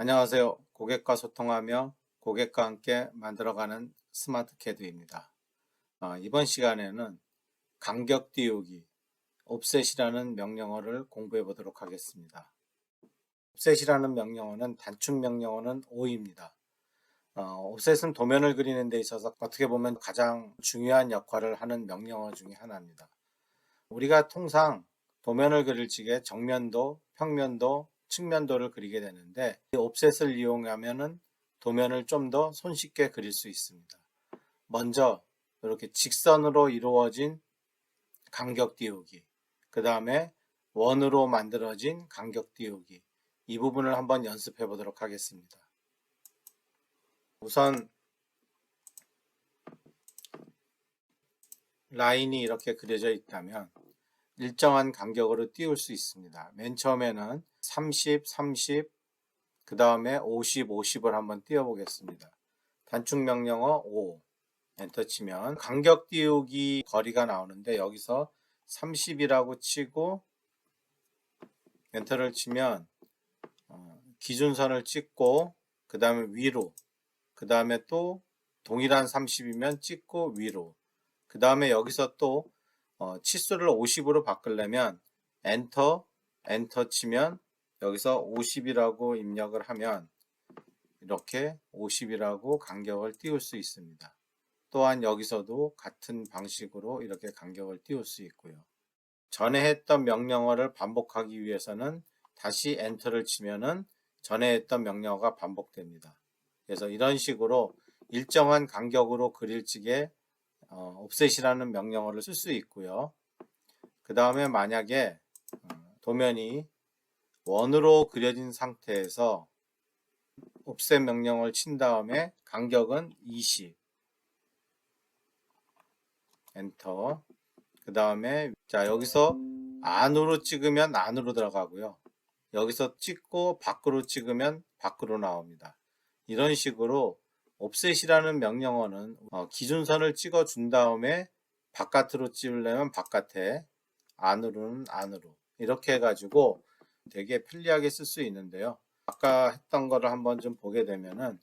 안녕하세요. 고객과 소통하며 고객과 함께 만들어가는 스마트 캐드입니다. 어, 이번 시간에는 간격 띄우기, offset이라는 명령어를 공부해 보도록 하겠습니다. offset이라는 명령어는 단축 명령어는 5입니다. 어, offset은 도면을 그리는 데 있어서 어떻게 보면 가장 중요한 역할을 하는 명령어 중에 하나입니다. 우리가 통상 도면을 그릴 적에 정면도, 평면도, 측면도를 그리게 되는데 이 옵셋을 이용하면은 도면을 좀 더 손쉽게 그릴 수 있습니다. 먼저 이렇게 직선으로 이루어진 간격 띄우기, 그 다음에 원으로 만들어진 간격 띄우기 이 부분을 한번 연습해 보도록 하겠습니다. 우선 라인이 이렇게 그려져 있다면 일정한 간격으로 띄울 수 있습니다. 맨 처음에는 30, 30, 그 다음에 50, 50을 한번 띄워 보겠습니다. 단축 명령어 5 엔터 치면 간격 띄우기 거리가 나오는데 여기서 30이라고 치고 엔터를 치면 어, 기준선을 찍고 그 다음에 위로 그 다음에 또 동일한 30이면 찍고 위로 그 다음에 여기서 또 어, 치수를 50으로 바꾸려면 엔터 엔터 치면 여기서 50이라고 입력을 하면 이렇게 50이라고 간격을 띄울 수 있습니다. 또한 여기서도 같은 방식으로 이렇게 간격을 띄울 수 있고요. 전에 했던 명령어를 반복하기 위해서는 다시 엔터를 치면은 전에 했던 명령어가 반복됩니다. 그래서 이런 식으로 일정한 간격으로 그릴 적에 어, offset이라는 명령어를 쓸 수 있고요. 그 다음에 만약에 어, 도면이 원으로 그려진 상태에서 offset 명령을 친 다음에 간격은 20 엔터 그 다음에 자 여기서 안으로 찍으면 안으로 들어가고요. 여기서 찍고 밖으로 찍으면 밖으로 나옵니다. 이런 식으로 offset이라는 명령어는 어, 기준선을 찍어 준 다음에 바깥으로 찍으려면 바깥에 안으로는 안으로 이렇게 해가지고 되게 편리하게 쓸 수 있는데요. 아까 했던 거를 한번 좀 보게 되면은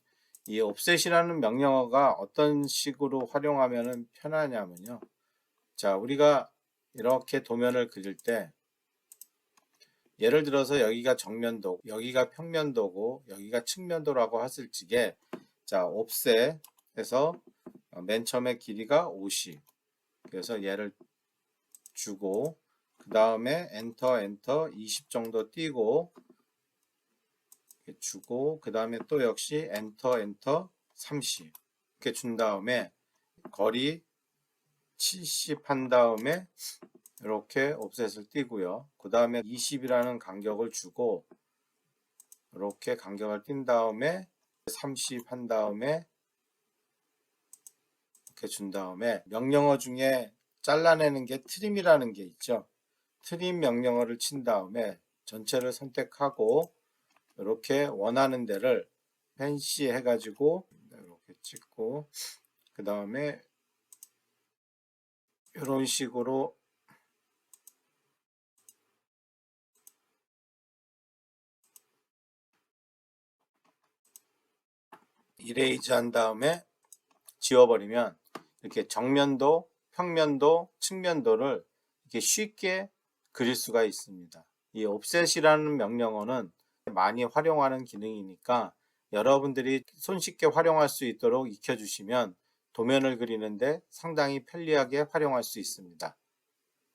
이 offset이라는 명령어가 어떤 식으로 활용하면 편하냐면요. 자, 우리가 이렇게 도면을 그릴 때 예를 들어서 여기가 정면도, 여기가 평면도고, 여기가 측면도라고 했을 적에 자, offset에서 맨 처음에 길이가 50. 그래서 얘를 주고 그 다음에 엔터 엔터 20 정도 띄고 주고 그 다음에 또 역시 엔터 엔터 30 이렇게 준 다음에 거리 70 한 다음에 이렇게 옵셋을 띄고요. 그 다음에 20이라는 간격을 주고 이렇게 간격을 띈 다음에 30 한 다음에 이렇게 준 다음에 명령어 중에 잘라내는 게 트림이라는 게 있죠. 트림 명령어를 친 다음에 전체를 선택하고 이렇게 원하는 데를 펜시 해가지고 이렇게 찍고 그 다음에 이런 식으로 이레이즈 한 다음에 지워버리면 이렇게 정면도, 평면도, 측면도를 이렇게 쉽게 그릴 수가 있습니다. 이 offset이라는 명령어는 많이 활용하는 기능이니까 여러분들이 손쉽게 활용할 수 있도록 익혀주시면 도면을 그리는데 상당히 편리하게 활용할 수 있습니다.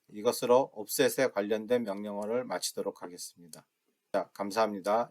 이것으로 offset에 관련된 명령어를 마치도록 하겠습니다. 자, 감사합니다.